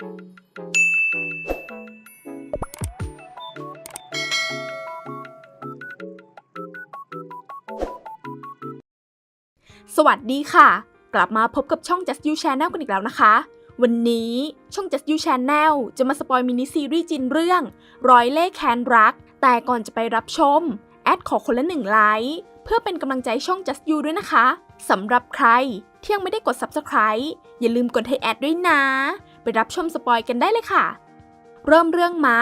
สวัสดีค่ะ กลับมาพบกับช่อง Just You Channel กันอีกแล้วนะคะ วันนี้ช่อง Just You Channel จะมาสปอยมินิซีรีส์จินเรื่อง ร้อยเล่ห์แคนรัก แต่ก่อนจะไปรับชม แอดขอคนละหนึ่งไลค์เพื่อเป็นกำลังใจช่อง Just You ด้วยนะคะสำหรับใครที่ยังไม่ได้กด Subscribe อย่าลืมกดให้แอดด้วยนะ ไปรับชมสปอยกันได้เลยค่ะ เริ่มเรื่องมา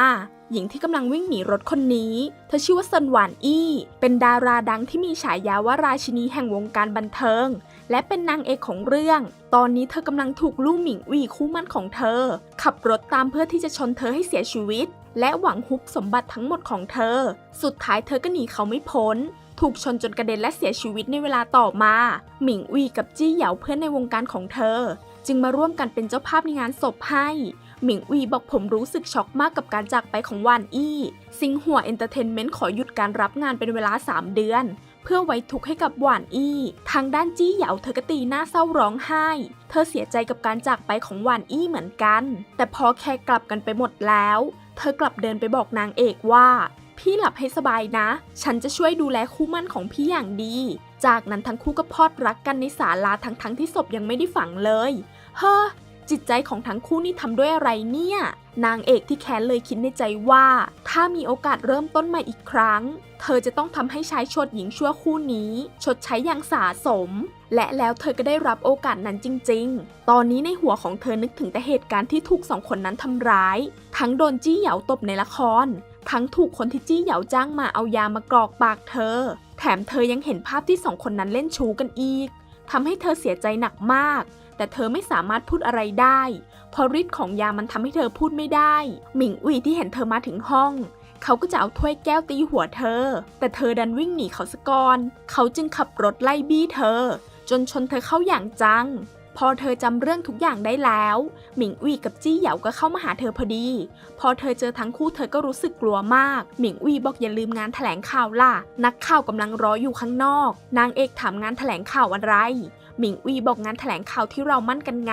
หญิงที่กำลังวิ่งหนีรถคนนี้ เธอชื่อว่าเซินหวานอี้ เป็นดาราดังที่มีฉายาว่าราชินีแห่งวงการบันเทิง และเป็นนางเอกของเรื่อง ตอนนี้เธอกำลังถูกลู่หมิงวีคู่มั่นของเธอ ขับรถตามเพื่อที่จะชนเธอให้เสียชีวิต และหวังฮุบสมบัติทั้งหมดของเธอ สุดท้ายเธอก็หนีเขาไม่พ้นถูกชนจนกระเด็นและเสียชีวิตในเวลาต่อมา หมิงวีกับจี้เหยาเพื่อนในวงการของเธอ จึงมาร่วมกันเป็นเจ้าภาพในงานศพให้หมิงวีบอกผมรู้สึกช็อกมากกับการจากไปของวานอี้ ซิงหัวเอนเตอร์เทนเมนต์ขอหยุดการรับงานเป็นเวลา 3 เดือน เพื่อไว้ทุกข์ให้กับหวานอี้ ทางด้านจี้เหยาเธอก็ตีหน้าเศร้าร้องไห้ เธอเสียใจกับการจากไปของหวานอี้เหมือนกัน แต่พอแค่กลับกันไปหมดแล้ว เธอกลับเดินไปบอกนางเอกว่า พี่หลับให้สบายนะ ฉันจะช่วยดูแลคู่มั่นของพี่อย่างดี จากนั้นทั้งคู่ก็พอดรักกันในศาลาทั้งๆทที่ศพยังไม่ได้ฝังเลย เฮ้อจิตใจของทั้งคู่นี่ทำด้วยอะไรเนี่ย นางเอกที่แค้นเลยคิดในใจว่า ถ้ามีโอกาสเริ่มต้นใหม่อีกครั้ง เธอจะต้องทำให้ชายชดหญิงชั่วคู่นี้ ชดใช้อย่างสาสม และแล้วเธอก็ได้รับโอกาสนั้นจริง ๆ ตอนนี้ในหัวของเธอนึกถึงแต่เหตุการณ์ที่ถูกสองคนนั้นทำร้าย ทั้งโดนจี้เหยาตบในละคร ทั้งถูกคนที่จี้เหยาจ้างมาเอายามากรอกปากเธอ แถมเธอยังเห็นภาพที่สองคนนั้นเล่นชู้กันอีกทำให้เธอเสียใจหนักมาก แต่เธอไม่สามารถพูดอะไรได้เพราะฤทธิ์ของยามันทำให้เธอพูดไม่ได้ หมิงอุยที่เห็นเธอมาถึงห้อง เขาก็จะเอาถ้วยแก้วตีหัวเธอ แต่เธอดันวิ่งหนีเขาซะก่อน เขาจึงขับรถไล่บี้เธอ จนชนเธอเข้าอย่างจัง พอเธอจำเรื่องทุกอย่างได้แล้ว หมิงอุยกับจี้เหยาก็เข้ามาหาเธอพอดี พอเธอเจอทั้งคู่เธอก็รู้สึกกลัวมาก หมิงอุยบอกอย่าลืมงานแถลงข่าวล่ะ นักข่าวกำลังรออยู่ข้างนอก นางเอกถามงานแถลงข่าวอะไร หมิงอุยบอกงานแถลงข่าวที่เรามั่นกันไง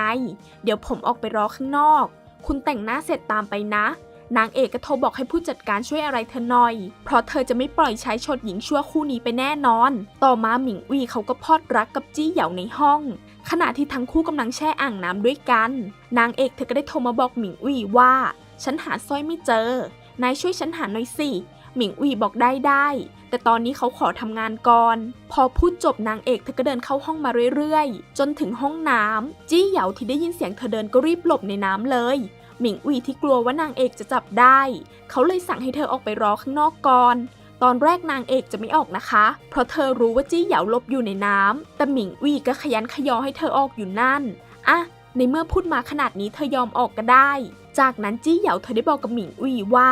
เดี๋ยวผมออกไปรอข้างนอก คุณแต่งหน้าเสร็จตามไปนะ นางเอกก็โทรบอกให้ผู้จัดการช่วยอะไรเธอหน่อย เพราะเธอจะไม่ปล่อยใช้ชดหญิงชั่วคู่นี้ไปแน่นอน ต่อมาหมิงอุยเขาก็พอดรักกับจี้เหยาในห้อง ขณะที่ทั้งคู่กำลังแช่อ่างน้ำด้วยกัน นางเอกเธอก็ได้โทรมาบอกหมิงอุยว่า ฉันหาสร้อยไม่เจอ นายช่วยฉันหาหน่อยสิ หมิงอุยบอกได้ได้ แต่ตอนนี้เขาขอทำงานก่อน พอพูดจบนางเอกเธอก็เดินเข้าห้องมาเรื่อยๆ จนถึงห้องน้ำจี้เหยาที่ได้ยินเสียงเธอเดินก็รีบหลบในน้ำเลยหมิงอุยที่กลัวว่านางเอกจะจับได้ เขาเลยสั่งให้เธอออกไปรอข้างนอกก่อน ตอนแรกนางเอกจะไม่ออกนะคะ เพราะเธอรู้ว่าจี้เหยาหลบอยู่ในน้ำแต่หมิงอุยก็ขยันขยอให้เธอออกอยู่นั่นอะในเมื่อพูดมาขนาดนี้เธอยอมออกก็ได้ จากนั้นจี้เหยาเธอได้บอกกับหมิงอุยว่า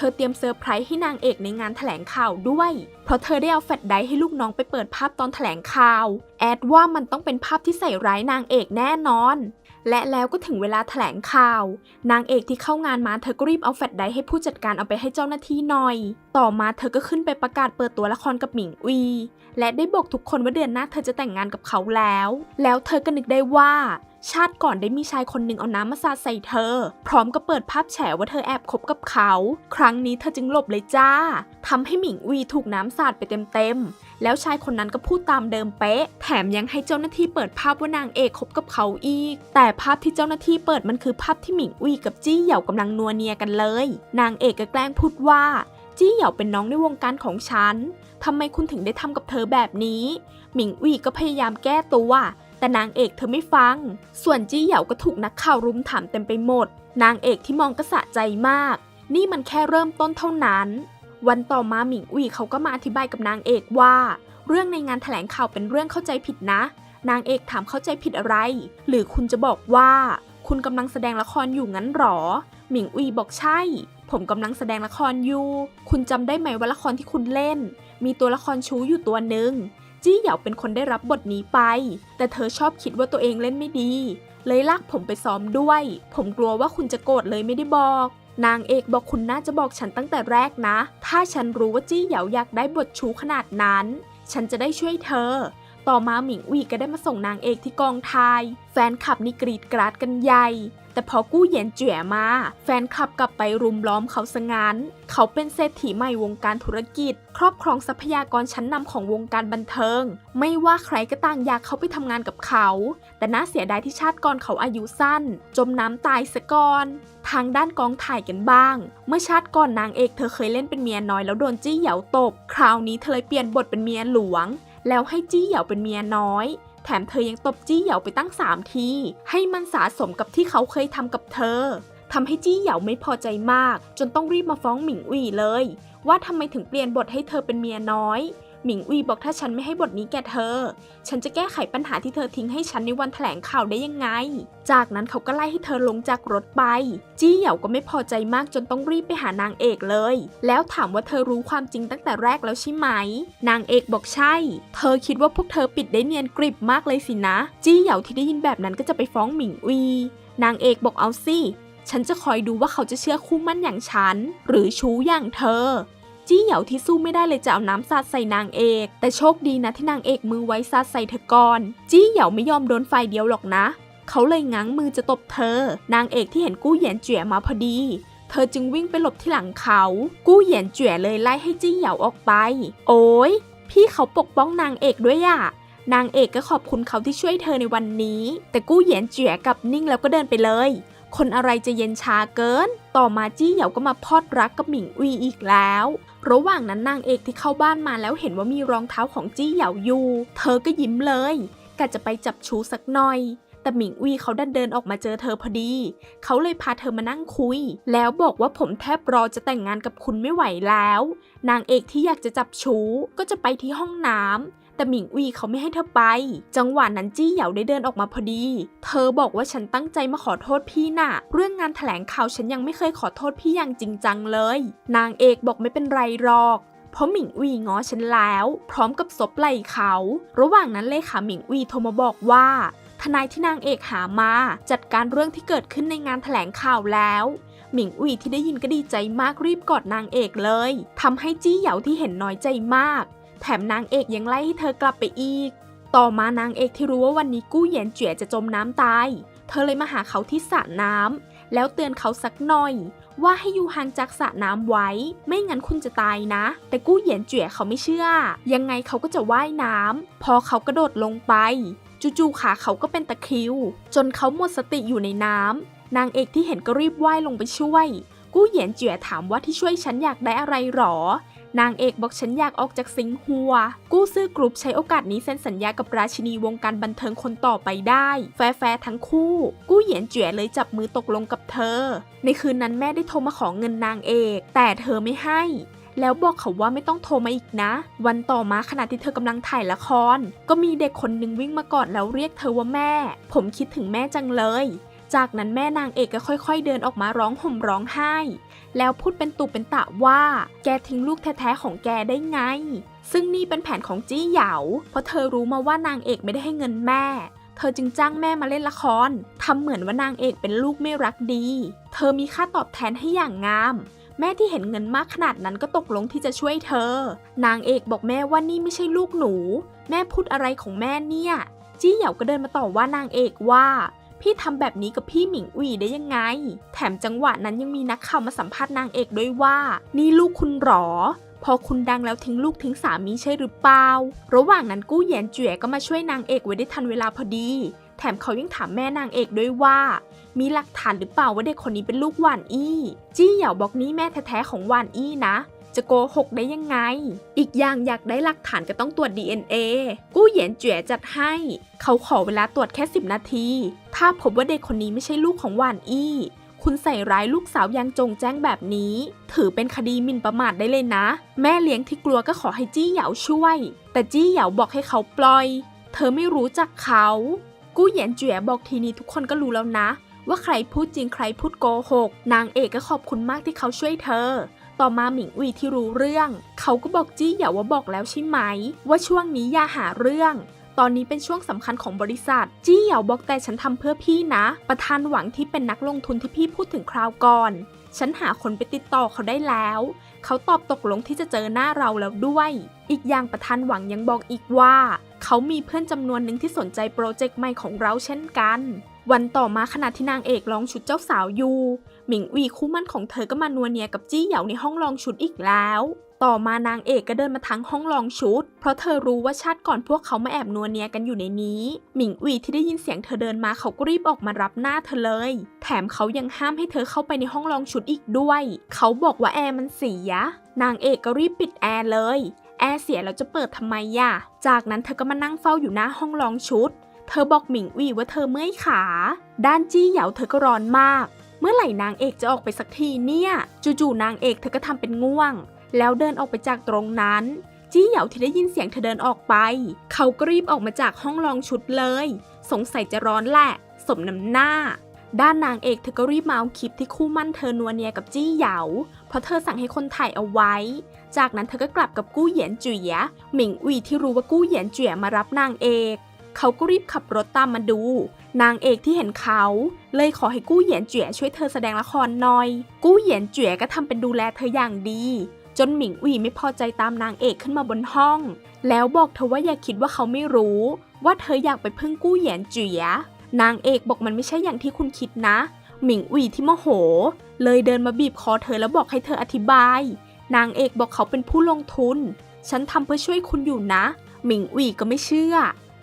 ธอเตรียมเซอร์ไพรส์ให้นางเอกในงานแถลงข่าวด้วย เพราะเธอได้เอาแฟลชไดร์ให้ลูกน้องไปเปิดภาพตอนแถลงข่าว แอดว่ามันต้องเป็นภาพที่ใส่ร้ายนางเอกแน่นอน และแล้วก็ถึงเวลาแถลงข่าว นางเอกที่เข้างานมาเธอก็รีบเอาแฟลชไดร์ให้ผู้จัดการเอาไปให้เจ้าหน้าที่หน่อย ต่อมาเธอก็ขึ้นไปประกาศเปิดตัวละครกับหมิงอุยและได้บอกทุกคนว่าเดือนหน้าเธอจะแต่งงานกับเขาแล้ว แล้วเธอก็นึกได้ว่า ชาติก่อนได้มีชายคนหนึ่งเอาน้ำมาสาดใส่เธอ พร้อมกับเปิดภาพแฉว่าเธอแอบคบกับเขา ครั้งนี้เธอจึงหลบเลยจ้าทำให้หมิงอุยถูกน้ำสาดไปเต็มๆ แล้วชายคนนั้นก็พูดตามเดิมเป๊ะ แถมยังให้เจ้าหน้าที่เปิดภาพว่านางเอกคบกับเขาอีก แต่ภาพที่เจ้าหน้าที่เปิดมันคือภาพที่หมิงอุยกับจี้เหยากำลังนัวเนียกันเลย นางเอกก็แกล้งพูดว่าจี้เหยาเป็นน้องในวงการของฉันทำไมคุณถึงได้ทำกับเธอแบบนี้ หมิงอุยก็พยายามแก้ตัว แต่นางเอกเธอไม่ฟัง ส่วนจี้เหยาก็ถูกนักข่าวรุมถามเต็มไปหมด นางเอกที่มองก็สะใจมาก นี่มันแค่เริ่มต้นเท่านั้น วันต่อมาหมิงอุยเขาก็มาอธิบายกับนางเอกว่า เรื่องในงานแถลงข่าวเป็นเรื่องเข้าใจผิดนะ นางเอกถามเข้าใจผิดอะไร หรือคุณจะบอกว่า คุณกำลังแสดงละครอยู่งั้นหรอ หมิงอุยบอกใช่ ผมกำลังแสดงละครอยู่ คุณจำได้ไหมว่าละครที่คุณเล่น มีตัวละครชู้อยู่ตัวหนึ่ง จี้เหยาเป็นคนได้รับบทนี้ไป แต่เธอชอบคิดว่าตัวเองเล่นไม่ดี เลยลากผมไปซ้อมด้วย ผมกลัวว่าคุณจะโกรธเลยไม่ได้บอก นางเอกบอกคุณน่าจะบอกฉันตั้งแต่แรกนะ ถ้าฉันรู้ว่าจี้เหยาอยากได้บทชูขนาดนั้น ฉันจะได้ช่วยเธอ ต่อมาหมิงอุยก็ได้มาส่งนางเอกที่กองถ่าย แฟนคลับนี่กรีดกราดกันใหญ่ แต่พอกู้เหยียนเจ๋ยมา แฟนคลับกลับไปรุมล้อมเขาซะงั้น เขาเป็นเศรษฐีใหม่วงการธุรกิจ ครอบครองทรัพยากรชั้นนำของวงการบันเทิง ไม่ว่าใครก็ต่างอยากเขาไปทำงานกับเขา แต่น่าเสียดายที่ชาติก่อนเขาอายุสั้น จมน้ำตายซะก่อนทางด้านกองถ่ายกันบ้าง เมื่อชาติก่อนนางเอกเธอเคยเล่นเป็นเมียน้อยแล้วโดนจี้เหยาตบ คราวนี้เธอเลยเปลี่ยนบทเป็นเมียหลวง แล้วให้จี้เหยาเป็นเมียน้อย แถมเธอยังตบจี้เหยาไปตั้ง 3 ที ให้มันสะสมกับที่เขาเคยทำกับเธอทำให้จี้เหยาไม่พอใจมาก จนต้องรีบมาฟ้องหมิงอุ่ยเลย ว่าทำไมถึงเปลี่ยนบทให้เธอเป็นเมียน้อย หมิงอุ๋ยบอกถ้าฉันไม่ให้บทนี้แก่เธอ ฉันจะแก้ไขปัญหาที่เธอทิ้งให้ฉันในวันแถลงข่าวได้ยังไง จากนั้นเขาก็ไล่ให้เธอลงจากรถไป จี้เหยาก็ไม่พอใจมากจนต้องรีบไปหานางเอกเลย แล้วถามว่าเธอรู้ความจริงตั้งแต่แรกแล้วใช่ไหม นางเอกบอกใช่ เธอคิดว่าพวกเธอปิดได้เนียนกริบมากเลยสินะ จี้เหยาที่ได้ยินแบบนั้นก็จะไปฟ้องหมิงอุย นางเอกบอกเอาสิฉันจะคอยดูว่าเขาจะเชื่อคู่มั่นอย่างฉัน หรือชู้อย่างเธอ จี้เหยาที่สู้ไม่ได้เลยจะเอาน้ำสาดใส่นางเอก แต่โชคดีนะที่นางเอกมือไว้สาดใส่เธอก่อน จี้เหยาไม่ยอมโดนไฟเดียวหรอกนะ เขาเลยง้างมือจะตบเธอ นางเอกที่เห็นกู้เหยียนเจ๋ยมาพอดีเธอจึงวิ่งไปหลบที่หลังเขา กู้เหยียนเจ๋ยเลยไล่ให้จี้เหยาออกไป โอ้ย พี่เขาปกป้องนางเอกด้วยอะนางเอกก็ขอบคุณเขาที่ช่วยเธอในวันนี้ แต่กู้เหยียนเจ๋ยกับนิ่งแล้วก็เดินไปเลย คนอะไรจะเย็นชาเกิน ต่อมาจี้เหยาก็มาพอดรักกับหมิงอุยอีกแล้ว ระหว่างนั้นนางเอกที่เข้าบ้านมาแล้วเห็นว่ามีรองเท้าของจี้เหยาอยู่ เธอก็ยิ้มเลยกะจะไปจับชูสักหน่อย แต่หมิงอุยเขาดันเดินออกมาเจอเธอพอดี เขาเลยพาเธอมานั่งคุย แล้วบอกว่าผมแทบรอจะแต่งงานกับคุณไม่ไหวแล้ว นางเอกที่อยากจะจับชูก็จะไปที่ห้องน้ำ แต่หมิงอุยเขาไม่ให้เธอไป จังหวะนั้นจี้เหยาได้เดินออกมาพอดี เธอบอกว่าฉันตั้งใจมาขอโทษพี่น่ะ เรื่องงานแถลงข่าวฉันยังไม่เคยขอโทษพี่อย่างจริงจังเลย นางเอกบอกไม่เป็นไรหรอกเพราะหมิงอุยง้อฉันแล้ว พร้อมกับซบไหล่เขา ระหว่างนั้นเลขาหมิงอุยโทรมาบอกว่า ทนายที่นางเอกหามา จัดการเรื่องที่เกิดขึ้นในงานแถลงข่าวแล้วหมิงอุยที่ได้ยินก็ดีใจมากรีบกอดนางเอกเลยทำให้จี้เหยาที่เห็นน้อยใจมาก แถมนางเอกยังไล่ให้เธอกลับไปอีก ต่อมานางเอกที่รู้ว่าวันนี้กู้เหยียนเจ๋ยจะจมน้ำตาย เธอเลยมาหาเขาที่สระน้ำแล้วเตือนเขาสักหน่อย ว่าให้อยู่ห่างจากสระน้ำไว้ ไม่งั้นคุณจะตายนะ แต่กู้เหยียนเจ๋ยเขาไม่เชื่อ ยังไงเขาก็จะว่ายน้ำพอเขากระโดดลงไป จู่ๆขาเขาก็เป็นตะคริว จนเขาหมดสติอยู่ในน้ำนางเอกที่เห็นก็รีบว่ายลงไปช่วยกู้เหยียนเจ๋ยถามว่าที่ช่วยฉันอยากได้อะไรหรอ นางเอกบอกฉันอยากออกจากสิงหัว กู้ซื้อกรุ๊ปใช้โอกาสนี้เซ็นสัญญากับราชินีวงการบันเทิงคนต่อไปได้ แฟร์ทั้งคู่ กู้เหยียนเจ๋ยเลยจับมือตกลงกับเธอ ในคืนนั้นแม่ได้โทรมาขอเงินนางเอก แต่เธอไม่ให้แล้วบอกเขาว่าไม่ต้องโทรมาอีกนะ วันต่อมาขณะที่เธอกำลังถ่ายละคร ก็มีเด็กคนหนึ่งวิ่งมากอดแล้วเรียกเธอว่าแม่ ผมคิดถึงแม่จังเลย จากนั้นแม่นางเอกก็ค่อยๆ เดินออกมาร้องห่มร้องไห้ แล้วพูดเป็นตุเป็นตะว่า แกทิ้งลูกแท้ๆของแกได้ไง ซึ่งนี่เป็นแผนของจี้เหยา เพราะเธอรู้มาว่านางเอกไม่ได้ให้เงินแม่ เธอจึงจ้างแม่มาเล่นละครทำเหมือนว่านางเอกเป็นลูกไม่รักดี เธอมีค่าตอบแทนให้อย่างงามแม่ที่เห็นเงินมากขนาดนั้นก็ตกลงที่จะช่วยเธอ นางเอกบอกแม่ว่านี่ไม่ใช่ลูกหนู แม่พูดอะไรของแม่เนี่ย จี้เหยาก็เดินมาต่อว่านางเอกว่า พี่ทำแบบนี้กับพี่หมิงอุ๋ยได้ยังไง แถมจังหวะนั้นยังมีนักข่าวมาสัมภาษณ์นางเอกด้วยว่า นี่ลูกคุณหรอ พอคุณดังแล้วทิ้งลูกทิ้งสามีใช่หรือเปล่า ระหว่างนั้นกู้เหยียนเจ๋ยก็มาช่วยนางเอกไว้ได้ทันเวลาพอดี แถมเขายังถามแม่นางเอกด้วยว่า มีหลักฐานหรือเปล่าว่าเด็กคนนี้เป็นลูกหวานอี้ จี้เหยาบอกนี่แม่แท้ๆของหวานอี้นะ จะโกหกได้ยังไง อีกอย่างอยากได้หลักฐานก็ต้องตรวจ DNA กู้เหยียนเจ๋จัดให้ เขาขอเวลาตรวจแค่ 10 นาที ถ้าพบว่าเด็กคนนี้ไม่ใช่ลูกของหวานอี้ คุณใส่ร้ายลูกสาวย่างจงแจ้งแบบนี้ ถือเป็นคดีหมิ่นประมาทได้เลยนะ แม่เลี้ยงที่กลัวก็ขอให้จี้เหยาช่วย แต่จี้เหยาบอกให้เขาปล่อย เธอไม่รู้จักเขา กู้เหยียนเจ๋บอกทีนี้ทุกคนก็รู้แล้วนะว่าใครพูดจริงใครพูดโกหก นางเอกก็ขอบคุณมากที่เขาช่วยเธอ ต่อมาหมิงอุยที่รู้เรื่อง เขาก็บอกจี้เหยาว่าบอกแล้วใช่ไหม ว่าช่วงนี้อย่าหาเรื่อง ตอนนี้เป็นช่วงสำคัญของบริษัท จี้เหยาบอกแต่ฉันทำเพื่อพี่นะ ประธานหวังที่เป็นนักลงทุนที่พี่พูดถึงคราวก่อน ฉันหาคนไปติดต่อเขาได้แล้ว เขาตอบตกลงที่จะเจอหน้าเราแล้วด้วย อีกอย่างประธานหวังยังบอกอีกว่า เขามีเพื่อนจำนวนหนึ่งที่สนใจโปรเจกต์ใหม่ของเราเช่นกัน วันต่อมาขณะที่นางเอกลองชุดเจ้าสาวอยู่ หมิงวีคู่มั่นของเธอก็มานัวเนียกับจี้เหยาในห้องลองชุดอีกแล้ว ต่อมานางเอกก็เดินมาทั้งห้องลองชุด เพราะเธอรู้ว่าชาติก่อนพวกเขามาแอบนัวเนียกันอยู่ในนี้ หมิงวีที่ได้ยินเสียงเธอเดินมาเขาก็รีบออกมารับหน้าเธอเลย แถมเขายังห้ามให้เธอเข้าไปในห้องลองชุดอีกด้วย เขาบอกว่าแอร์มันเสีย นางเอกก็รีบปิดแอร์เลย แอร์เสียแล้วจะเปิดทำไมย่ะ จากนั้นเธอก็มานั่งเฝ้าอยู่หน้าห้องลองชุด เธอบอกหมิงวีว่าเธอเมื่อยขา ด้านจี้เหยาเธอก็ร้อนมาก เมื่อไหร่นางเอกจะออกไปสักทีเนี่ย จู่ๆนางเอกเธอก็ทำเป็นง่วง แล้วเดินออกไปจากตรงนั้น จี้เหยาที่ได้ยินเสียงเธอเดินออกไป เขาก็รีบออกมาจากห้องลองชุดเลย สงสัยจะร้อนแหละ สมน้ำหน้า ด้านนางเอกเธอก็รีบมาเอาคลิปที่คู่มั่นเธอนัวเนียกับจี้เหยา เพราะเธอสั่งให้คนถ่ายเอาไว้จากนั้นเธอก็กลับกับกู้เหยียนจุ๋ยหมิงอุยที่รู้ว่ากู้เหยียนจุ๋ยมารับนางเอก เขาก็รีบขับรถตามมาดู นางเอกที่เห็นเขา เลยขอให้กู้เหยียนเจ๋ยช่วยเธอแสดงละครหน่อย กู้เหยียนเจ๋ยก็ทำเป็นดูแลเธออย่างดี จนหมิงอุยไม่พอใจตามนางเอกขึ้นมาบนห้อง แล้วบอกเธอว่าอย่าคิดว่าเขาไม่รู้ ว่าเธออยากไปพึ่งกู้เหยียนเจ๋ยนางเอกบอกมันไม่ใช่อย่างที่คุณคิดนะ หมิงอุยที่โมโห เลยเดินมาบีบคอเธอแล้วบอกให้เธออธิบาย นางเอกบอกเขาเป็นผู้ลงทุน ฉันทำเพื่อช่วยคุณอยู่นะ หมิงอุยก็ไม่เชื่อ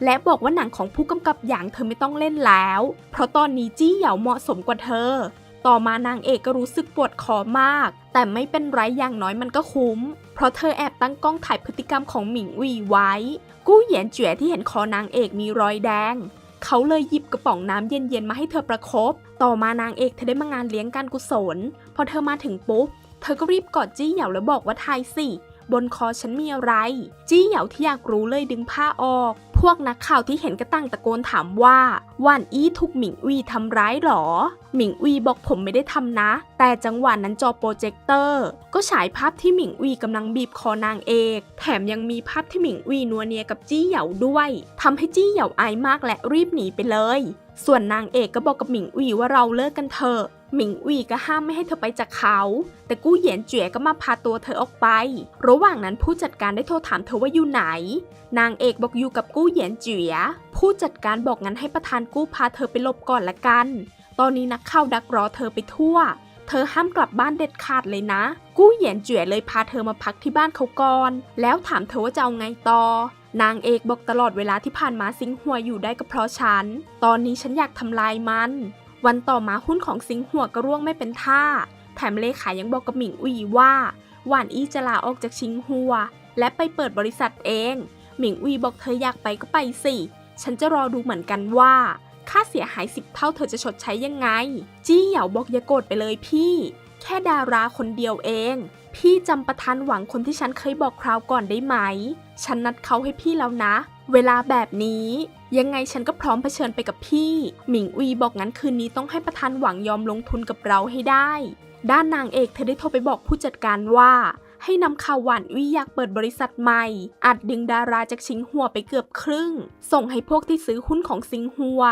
และบอกว่าหนังของผู้กำกับอย่างเธอไม่ต้องเล่นแล้ว เพราะตอนนี้จี้เหยาเหมาะสมกว่าเธอ ต่อมานางเอกก็รู้สึกปวดคอมาก แต่ไม่เป็นไรอย่างน้อยมันก็คุ้ม เพราะเธอแอบตั้งกล้องถ่ายพฤติกรรมของหมิงอุยไว้ กู้เหยียนเจ๋ยที่เห็นคอนางเอกมีรอยแดง เขาเลยหยิบกระป๋องน้ำเย็นๆมาให้เธอประคบต่อมานางเอกเธอได้มางานเลี้ยงการกุศล พอเธอมาถึงปุ๊บ เธอก็รีบกอดจี้เหยาแล้วบอกว่าทายสิบนคอฉันมีอะไร จี้เหยาที่อยากรู้เลยดึงผ้าออก พวกนักข่าวที่เห็นก็ตั้งตะโกนถามว่าว่านอี้ถูกหมิงอุยทำร้ายหรอ หมิงอุยบอกผมไม่ได้ทำนะ แต่จังหวะนั้นจอโปรเจคเตอร์ ก็ฉายภาพที่หมิงอุยกำลังบีบคอนางเอก แถมยังมีภาพที่หมิงอุยนัวเนียกับจี้เหยาด้วยทำให้จี้เหยาอายมากและรีบหนีไปเลย ส่วนนางเอกก็บอกกับหมิงอุยว่าเราเลิกกันเถอะ หมิงอุยก็ห้ามไม่ให้เธอไปจากเขา แต่กู้เหยียนเจ๋ยก็มาพาตัวเธอออกไป ระหว่างนั้นผู้จัดการได้โทรถามเธอว่าอยู่ไหน นางเอกบอกอยู่กับกู้เหยียนเจ๋ยผู้จัดการบอกงั้นให้ประธานกู้พาเธอไปหลบก่อนละกัน ตอนนี้นักข่าวดักรอเธอไปทั่ว เธอห้ามกลับบ้านเด็ดขาดเลยนะ กู้เหยียนเจ๋ยเลยพาเธอมาพักที่บ้านเขาก่อน แล้วถามเธอว่าจะเอาไงต่อนางเอกบอกตลอดเวลาที่ผ่านมาซิงหัวอยู่ได้ก็เพราะฉัน ตอนนี้ฉันอยากทำลายมัน วันต่อมาหุ้นของซิงหัวก็ร่วงไม่เป็นท่า แถมเลขายังบอกกับหมิงอุยว่า หวานอี้จะลาออกจากชิงหัว และไปเปิดบริษัทเอง หมิงอุยบอกเธออยากไปก็ไปสิ ฉันจะรอดูเหมือนกันว่า ค่าเสียหายสิบเท่าเธอจะชดใช้ยังไง จี้เหยาบอกอย่าโกรธไปเลยพี่ แค่ดาราคนเดียวเอง พี่จำประธานหวังคนที่ฉันเคยบอกคราวก่อนได้ไหม ฉันนัดเขาให้พี่แล้วนะ เวลาแบบนี้ ยังไงฉันก็พร้อมเผชิญไปกับพี่ หมิงอุยบอกงั้นคืนนี้ต้องให้ประธานหวังยอมลงทุนกับเราให้ได้ ด้านนางเอกเธอได้โทรไปบอกผู้จัดการว่า ให้นำข่าวหวานอุยอยากเปิดบริษัทใหม่ อัดดึงดาราจากชิงหัวไปเกือบครึ่ง ส่งให้พวกที่ซื้อหุ้นของซิงหัว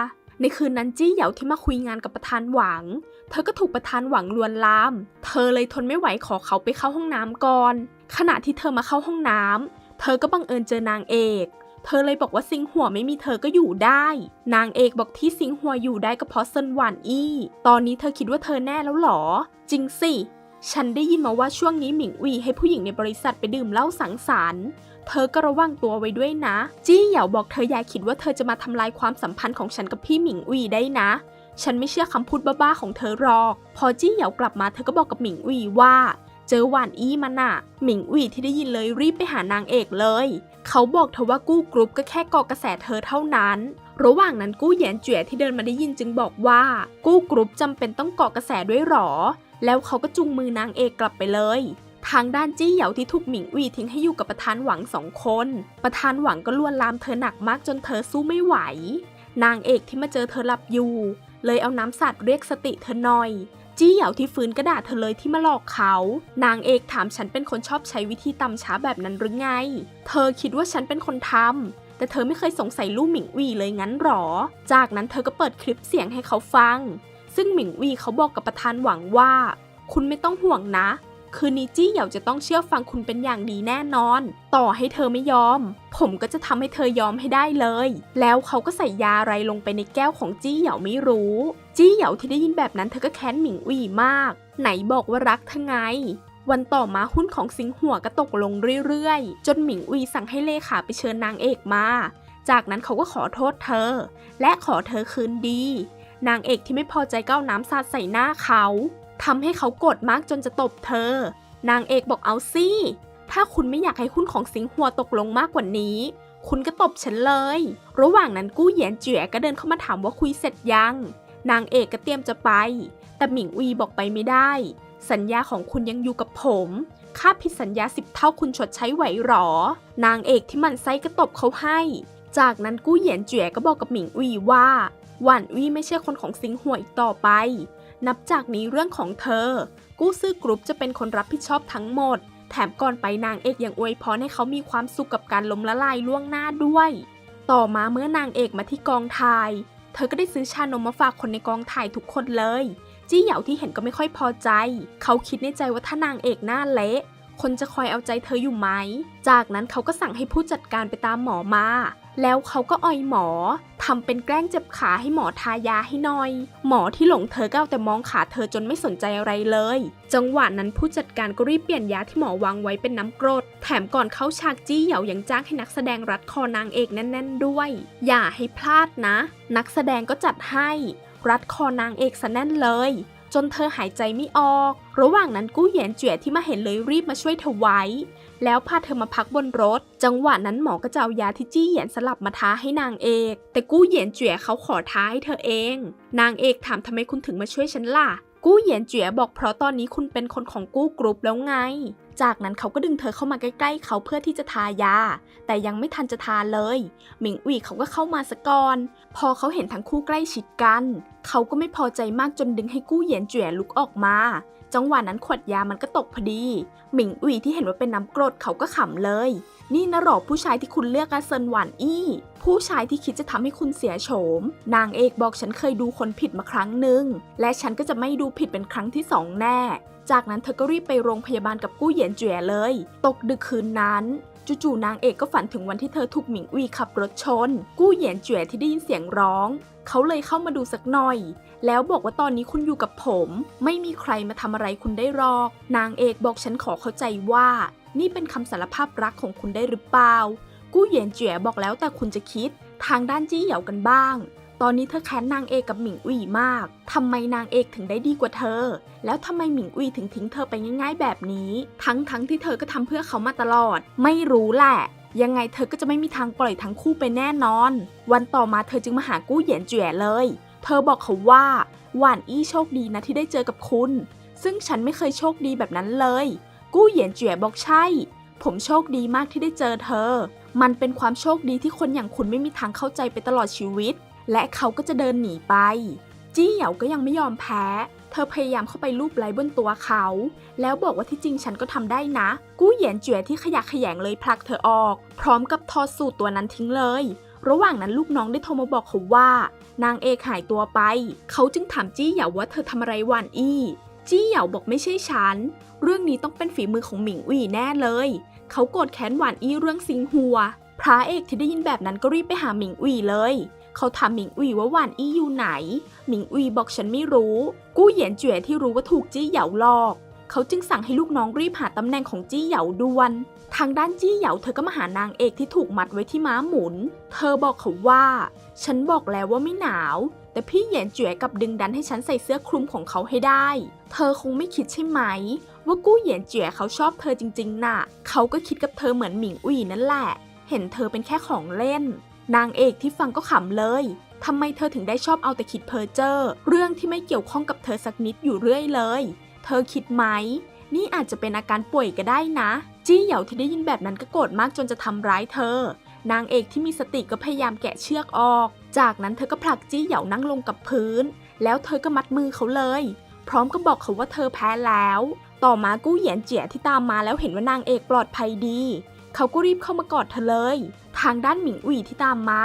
ในคืนนั้นจี้เหยาที่มาคุยงานกับประธานหวัง เธอก็ถูกประธานหวังลวนลาม เธอเลยทนไม่ไหวขอเขาไปเข้าห้องน้ำก่อน ขณะที่เธอมาเข้าห้องน้ำเธอก็บังเอิญเจอนางเอก เธอเลยบอกว่าซิงหัวไม่มีเธอก็อยู่ได้ นางเอกบอกที่ซิงหัวอยู่ได้ก็เพราะเซินหวานอี้ตอนนี้เธอคิดว่าเธอแน่แล้วหรอ จริงสิ ฉันได้ยินมาว่าช่วงนี้หมิงอุยให้ผู้หญิงในบริษัทไปดื่มเหล้าสังสรรค์เธอก็ระวังตัวไว้ด้วยนะ จี้เหยาบอกเธออย่าคิดว่าเธอจะมาทำลายความสัมพันธ์ของฉันกับพี่หมิงอุยได้นะ ฉันไม่เชื่อคำพูดบ้าๆของเธอหรอก พอจี้เหยากลับมาเธอก็บอกกับหมิงอุยว่า เจอหวานอี้มันน่ะ หมิงอุยที่ได้ยินเลยรีบไปหานางเอกเลย เขาบอกเธอว่ากู้กรุ๊ปก็แค่ก่อกระแสเธอเท่านั้น ระหว่างนั้นกู้เหยียนเจ๋ยที่เดินมาได้ยินจึงบอกว่า กู้กรุ๊ปจำเป็นต้องเกาะกระแสด้วยหรอ แล้วเขาก็จูงมือนางเอกกลับไปเลย ทางด้านจี้เหยาที่ถูกหมิงอุยทิ้งให้อยู่กับประธานหวังสองคน ประธานหวังก็ลวนลามเธอหนักมากจนเธอสู้ไม่ไหว นางเอกที่มาเจอเธอหลับอยู่ เลยเอาน้ำสัตว์เรียกสติเธอหน่อย จี้เหยาที่ฟื้นกระดาษเธอเลยที่มาหลอกเขา นางเอกถามฉันเป็นคนชอบใช้วิธีตำช้าแบบนั้นหรือไง เธอคิดว่าฉันเป็นคนทำ แต่เธอไม่เคยสงสัยลู่หมิงวีเลยงั้นหรอ จากนั้นเธอก็เปิดคลิปเสียงให้เขาฟัง ซึ่งหมิงวีเขาบอกกับประธานหวังว่า คุณไม่ต้องห่วงนะ คืนนี้จี้เหยาจะต้องเชื่อฟังคุณเป็นอย่างดีแน่นอน ต่อให้เธอไม่ยอม ผมก็จะทำให้เธอยอมให้ได้เลย แล้วเขาก็ใส่ยาอะไรลงไปในแก้วของจี้เหยาไม่รู้ จี้เหยาที่ได้ยินแบบนั้นเธอก็แค้นหมิงอุยมาก ไหนบอกว่ารักเธอไงวันต่อมาหุ้นของสิงหัวก็ตกลงเรื่อยๆ จนหมิงอุยสั่งให้เลขาไปเชิญนางเอกมา จากนั้นเขาก็ขอโทษเธอ และขอเธอคืนดี นางเอกที่ไม่พอใจก็เอาน้ำสาดใส่หน้าเขา ทำให้เขาโกรธมากจนจะตบเธอ นางเอกบอกเอาสิถ้าคุณไม่อยากให้หุ้นของสิงหัวตกลงมากกว่านี้ คุณก็ตบฉันเลย ระหว่างนั้นกู้เหยียนเจ๋ยก็เดินเข้ามาถามว่าคุยเสร็จยัง นางเอกก็เตรียมจะไป แต่หมิงอุยบอกไปไม่ได้ สัญญาของคุณยังอยู่กับผม ค่าผิดสัญญาสิบเท่าคุณชดใช้ไหวหรอ นางเอกที่มันไส้ก็ตบเขาให้ จากนั้นกู้เหยียนเจ๋ยก็บอกกับหมิงอุยว่าหวานอุยไม่ใช่คนของสิงหัวอีกต่อไป นับจากนี้เรื่องของเธอ กู้ซื้อกรุ๊ปจะเป็นคนรับผิดชอบทั้งหมด แถมก่อนไปนางเอกยังอวยพรให้เขามีความสุขกับการล้มละลายล่วงหน้าด้วย ต่อมาเมื่อนางเอกมาที่กองถ่าย เธอก็ได้ซื้อชานมมาฝากคนในกองถ่ายทุกคนเลย จี้เหยาที่เห็นก็ไม่ค่อยพอใจ เขาคิดในใจว่าถ้านางเอกหน้าเละ คนจะคอยเอาใจเธออยู่ไหม จากนั้นเขาก็สั่งให้ผู้จัดการไปตามหมอมา แล้วเขาก็อ่อยหมอทำเป็นแกล้งเจ็บขาให้หมอทายาให้หน่อย หมอที่หลงเธอก็เอาแต่มองขาเธอจนไม่สนใจอะไรเลย จังหวะนั้นผู้จัดการก็รีบเปลี่ยนยาที่หมอวางไว้เป็นน้ำกรด แถมก่อนเข้าฉากจี้เหยายังจ้างให้นักแสดงรัดคอนางเอกแน่น ๆ ด้วย อย่าให้พลาดนะ นักแสดงก็จัดให้ รัดคอนางเอกซะแน่นเลย จนเธอหายใจไม่ออก ระหว่างนั้นกู้เหยียนเจ๋ยที่มาเห็นเลยรีบมาช่วยเธอไว้ แล้วพาเธอมาพักบนรถ จังหวะนั้นหมอก็จะเอายาที่จี้เหยียนสลับมาท้าให้นางเอก แต่กู้เหยียนเจ๋ยเขาขอท้าให้เธอเอง นางเอกถามทำไมคุณถึงมาช่วยฉันล่ะ กู้เหยียนเจ๋ยบอกเพราะตอนนี้คุณเป็นคนของกู้กรุ๊ปแล้วไง จากนั้นเขาก็ดึงเธอเข้ามาใกล้ๆ เขาเพื่อที่จะทายา แต่ยังไม่ทันจะทาเลย หมิงอุ๋ยเขาก็เข้ามาสะก่อน พอเขาเห็นทั้งคู่ใกล้ชิดกัน เขาก็ไม่พอใจมากจนดึงให้กู้เหยียนเจ๋ยลุกออกมา จังหวะนั้นขวดยามันก็ตกพอดี หมิงอุ๋ยที่เห็นว่าเป็นน้ำกรดเขาก็ขำเลย นี่นะหรอผู้ชายที่คุณเลือกอะเซินหวานอี้ ผู้ชายที่คิดจะทำให้คุณเสียโฉม นางเอกบอกฉันเคยดูคนผิดมาครั้งหนึ่ง และฉันก็จะไม่ดูผิดเป็นครั้งที่สองแน่ จากนั้นเธอก็รีบไปโรงพยาบาลกับกู้เหยียนเจ๋ยเลย ตกดึกคืนนั้นจู่ๆนางเอกก็ฝันถึงวันที่เธอถูกหมิงอุยขับรถชน กู้เหยียนเจ๋ยที่ได้ยินเสียงร้อง เขาเลยเข้ามาดูสักหน่อย แล้วบอกว่าตอนนี้คุณอยู่กับผม ไม่มีใครมาทำอะไรคุณได้หรอก นางเอกบอกฉันขอเข้าใจว่า นี่เป็นคำสารภาพรักของคุณได้หรือเปล่า กู้เหยียนเจ๋ยบอกแล้วแต่คุณจะคิด ทางด้านจี้เหยากันบ้าง ตอนนี้เธอแค้นนางเอกกับหมิงอุยมาก ทำไมนางเอกถึงได้ดีกว่าเธอ แล้วทำไมหมิงอุยถึงทิ้งเธอไปง่ายๆแบบนี้ ทั้งๆทที่เธอก็ทำเพื่อเขามาตลอด ไม่รู้แหละ ยังไงเธอก็จะไม่มีทางปล่อยทั้งคู่ไปแน่นอน วันต่อมาเธอจึงมาหากู้เหยียนเจ๋ยเลย เธอบอกเขาว่าหวานอี้โชคดีนะที่ได้เจอกับคุณ ซึ่งฉันไม่เคยโชคดีแบบนั้นเลย กู้เหยียนเจ๋ยบอกใช่ ผมโชคดีมากที่ได้เจอเธอ มันเป็นความโชคดีที่คนอย่างคุณไม่มีทางเข้าใจไปตลอดชีวิต และเขาก็จะเดินหนีไป จี้เหยาก็ยังไม่ยอมแพ้ เธอพยายามเข้าไปลูบไล้บนตัวเขา แล้วบอกว่าที่จริงฉันก็ทำได้นะ กู้เหยียนเจ๋ยที่ขยะแขยงเลยผลักเธอออก พร้อมกับทอดสูตรตัวนั้นทิ้งเลย ระหว่างนั้นลูกน้องได้โทรมาบอกเขาว่า นางเอกหายตัวไป เขาจึงถามจี้เหยาว่าเธอทำอะไรหวานอี้ จี้เหยาบอกไม่ใช่ฉัน เรื่องนี้ต้องเป็นฝีมือของหมิงอุ๋ยแน่เลย เขาโกรธแค้นหวานอี้เรื่องซิงหัว พระเอกที่ได้ยินแบบนั้นก็รีบไปหาหมิงอุ๋ยเลย เขาถามหมิงอุ๋ยว่าหวานอี้อยู่ไหน หมิงอุ๋ยบอกฉันไม่รู้ กู้เหยียนเจ๋ยที่รู้ว่าถูกจี้เหยาหลอก เขาจึงสั่งให้ลูกน้องรีบหาตำแหน่งของจี้เหยาด่วน ทางด้านจี้เหยาเธอก็มาหานางเอกที่ถูกมัดไว้ที่ม้าหมุน เธอบอกเขาว่า ฉันบอกแล้วว่าไม่หนาว แต่พี่เหยียนเจ๋ยกับดึงดันให้ฉันใส่เสื้อคลุมของเขาให้ได้ เธอคงไม่คิดใช่ไหม ว่ากู้เหยียนเจ๋ยเขาชอบเธอจริงๆ น่ะ เขาก็คิดกับเธอเหมือนหมิงอุ๋ยนั่นแหละ เห็นเธอเป็นแค่ของเล่น นางเอกที่ฟังก็ขำเลยทำไมเธอถึงได้ชอบเอาแต่คิดเพ้อเจ้อเรื่องที่ไม่เกี่ยวข้องกับเธอสักนิดอยู่เรื่อยเลย เธอคิดไหม นี่อาจจะเป็นอาการป่วยก็ได้นะ จี้เหยาที่ได้ยินแบบนั้นก็โกรธมากจนจะทำร้ายเธอ นางเอกที่มีสติก็พยายามแกะเชือกออก จากนั้นเธอก็ผลักจี้เหยานั่งลงกับพื้น แล้วเธอก็มัดมือเขาเลย พร้อมกับบอกเขาว่าเธอแพ้แล้ว ต่อมากู้เหยียนเจียที่ตามมาแล้วเห็นว่านางเอกปลอดภัยดี เขาก็รีบเข้ามากอดเธอเลย ทางด้านหมิงอุ๋ยที่ตามมา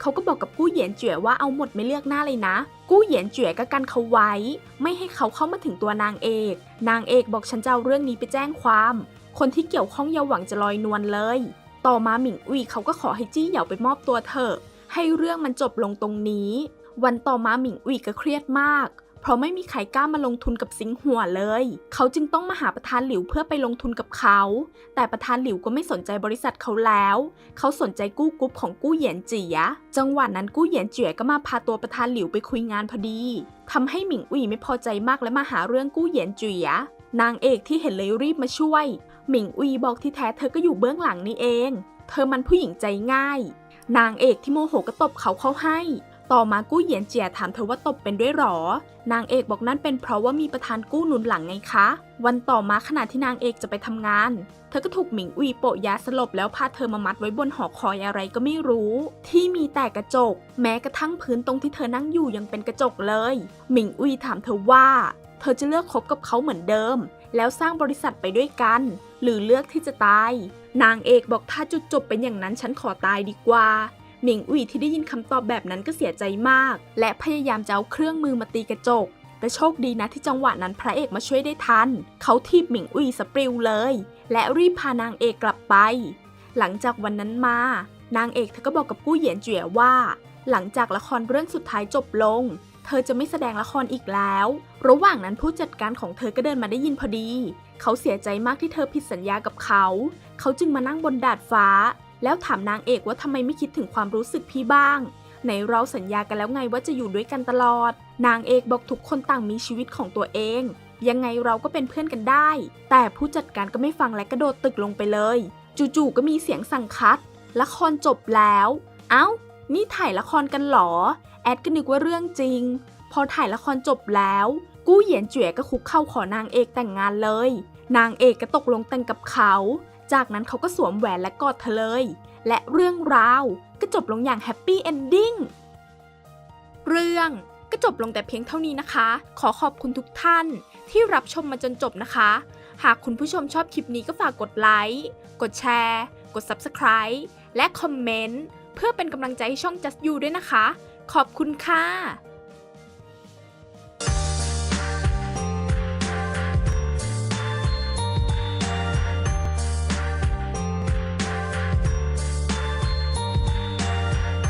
เขาก็บอกกับกู้เหยียนเจี๋ยว่าเอาหมดไม่เลือกหน้าเลยนะ กู้เหยียนเจี๋ยก็กันเขาไว้ ไม่ให้เขาเข้ามาถึงตัวนางเอก นางเอกบอกฉันจะเอาเรื่องนี้ไปแจ้งความ คนที่เกี่ยวข้องอย่าหวังจะลอยนวลเลย ต่อมาหมิงอุยเขาก็ขอให้จี้เหยาไปมอบตัวเถอะ ให้เรื่องมันจบลงตรงนี้ วันต่อมาหมิงอุยก็เครียดมาก เพราะไม่มีใครกล้ามาลงทุนกับสิงหัวเลย เขาจึงต้องมาหาประธานหลิวเพื่อไปลงทุนกับเขา แต่ประธานหลิวก็ไม่สนใจบริษัทเขาแล้ว เขาสนใจกู้กรุ๊ปของกู้เหยียนเจีย จังหวะนั้นกู้เหยียนเจียก็มาพาตัวประธานหลิวไปคุยงานพอดีทำให้หมิงอุยไม่พอใจมากและมาหาเรื่องกู้เหยียนเจีย นางเอกที่เห็นเลยรีบมาช่วย หมิงอุยบอกที่แท้เธอก็อยู่เบื้องหลังนี่เอง เธอมันผู้หญิงใจง่าย นางเอกที่โมโหก็ตบเขาเข้าให้ ต่อมากู้เหยียนเจียถามเธอว่าตบเป็นด้วยหรอ นางเอกบอกนั่นเป็นเพราะว่ามีประธานกู้หนุนหลังไงคะ วันต่อมาขณะที่นางเอกจะไปทำงาน เธอก็ถูกหมิงอุยโปะยาสลบแล้วพาเธอมามัดไว้บนหอคอยอะไรก็ไม่รู้ ที่มีแต่กระจก แม้กระทั่งพื้นตรงที่เธอนั่งอยู่ยังเป็นกระจกเลย หมิงอุยถามเธอว่า เธอจะเลือกคบกับเขาเหมือนเดิม แล้วสร้างบริษัทไปด้วยกัน หรือเลือกที่จะตาย นางเอกบอกถ้าจุดจบเป็นอย่างนั้นฉันขอตายดีกว่าหมิงอุยที่ได้ยินคำตอบแบบนั้นก็เสียใจมาก และพยายามจะเอาเครื่องมือมาตีกระจก แต่โชคดีนะที่จังหวะนั้นพระเอกมาช่วยได้ทัน เขาทีบหมิงอุยสปริวเลย และรีบพานางเอกกลับไป หลังจากวันนั้นมา นางเอกเธอก็บอกกับกู้เหยียนเจี๋ยว่า หลังจากละครเรื่องสุดท้ายจบลง เธอจะไม่แสดงละครอีกแล้ว ระหว่างนั้นผู้จัดการของเธอก็เดินมาได้ยินพอดี เขาเสียใจมากที่เธอผิดสัญญากับเขา เขาจึงมานั่งบนดาดฟ้า แล้วถามนางเอกว่าทำไมไม่คิดถึงความรู้สึกพี่บ้างในเราสัญญากันแล้วไงว่าจะอยู่ด้วยกันตลอด นางเอกบอกทุกคนต่างมีชีวิตของตัวเอง ยังไงเราก็เป็นเพื่อนกันได้ แต่ผู้จัดการก็ไม่ฟังและกระโดดตึกลงไปเลย จู่ๆก็มีเสียงสั่งคัด ละครจบแล้ว เอ้า นี่ถ่ายละครกันหรอ แอดก็นึกว่าเรื่องจริง พอถ่ายละครจบแล้ว กู้เหยียนเจ๋ยก็คุกเข้าขอนางเอกแต่งงานเลย นางเอกก็ตกลงแต่งกับเขา จากนั้นเขาก็สวมแหวนและกอดเธอเลย และเรื่องราวก็จบลงอย่างแฮปปี้เอนดิ้ง เรื่องก็จบลงแต่เพียงเท่านี้นะคะ ขอขอบคุณทุกท่านที่รับชมมาจนจบนะคะ หากคุณผู้ชมชอบคลิปนี้ก็ฝากกดไลค์ กดแชร์ กด Subscribe และคอมเมนต์เพื่อเป็นกำลังใจให้ช่อง Just You ด้วยนะคะ ขอบคุณค่ะ